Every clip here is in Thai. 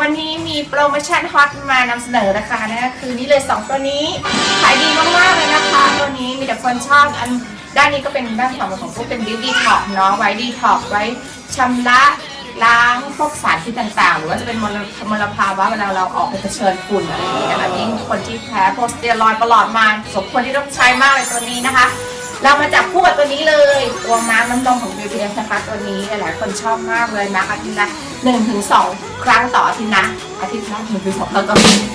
วันนี้มีโปรโมชั่นฮอตมานำเสนอนะคะนั่นก็คือนี่เลย 2 ตัวนี้ ขายดีมากๆเลยนะคะ ตัวนี้มีแต่คนชอบอันด้านนี้ก็เป็นด้านของของพวกเป็นบิวตี้ท็อปเนาะไว้ดีท็อปไว้ชำระล้างพวกสารพิษต่างๆ หรือว่าจะเป็นมลมลภาวะเวลาเราออกไปเผชิญฝุ่นอะไรอย่างเงี้ยนะคะยิ่งคนที่แพ้โพสเตียรอยด์ประหลอดมาสมควรที่ต้องใช้มากเลยตัวนี้นะคะ เรามาจับคู่กับตัวนี้เลย ตัวมาร์กน้ำนมของ BBS นะคะตัวนี้หลายๆคนชอบมากเลยมาร์กอาทิตย์ละ หนึ่งถึงสองครั้งต่ออาทิตย์นะ อาทิตย์ละหนึ่งถึงสองครั้งต่ออาทิตย์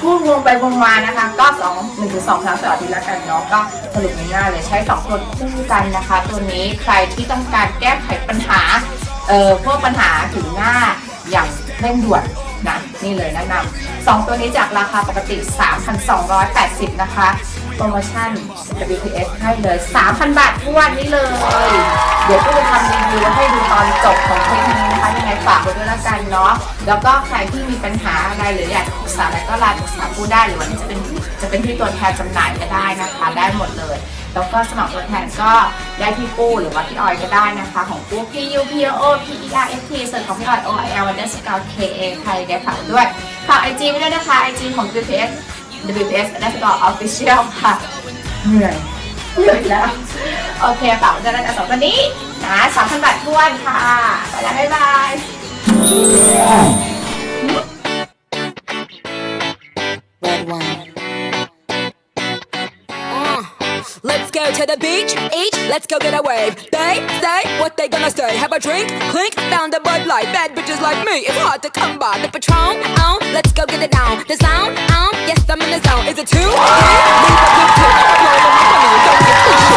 พูดวงไปวงมานะคะก็สองหนึ่งถึงสองครั้งต่ออาทิตย์ละกันเนาะก็สรุปง่ายๆเลยใช้สองตัวคู่กันนะคะ ตัวนี้ใครที่ต้องการแก้ไขปัญหาเอ่อพวกปัญหาถึงหน้าอย่างเร่งด่วนนะนี่เลยแนะนำสองตัวนี้จากราคาปกติ 3,280 นะคะ โปรโมชั่น WPS ให้เลย 3,000 บาททุกวันนี้เลย เดี๋ยวก็จะทำรีวิวให้ดูตอนจบของคลิปากไว้ด้วยละกันเนาะแล้วก็ใครที่มีปัญหาอะไรหรืออยากปรึกษาอะไรก็ไลน์ปรึกษาผู้ได้หรือว่าจะเป็นจะเป็นที่ตัวแทนจำหน่ายก็ได้นะคะ ได้หมดเลย แล้วก็สมัครตัวแทนก็ได้ที่ปู้หรือว่าพี่ออยก็ได้นะคะ ของปู้ P U P O P E R S T ส่วนของพี่ออย O L วันเดอร์สกาว K A ใครได้ฝากไว้ด้วยฝากไอจีไว้ด้วยนะคะไอจีของ WPS WPS และสกอร์ Official ค่ะเหนื่อยเหนื่อยแล้ว โอเคฝากด้วยนะสองตัวนี้นะสามพันบาททวนค่ะ ไปแล้วบ๊ายบาย Wine. Uh, let's go to the beach, each, let's go get a wave. They say what they gonna say. Have a drink, clink, found a Bud Light. Bad bitches like me, it's hard to come by. The Patron, on, let's go get it down. The sound, on, yes, I'm in the zone. Is it two?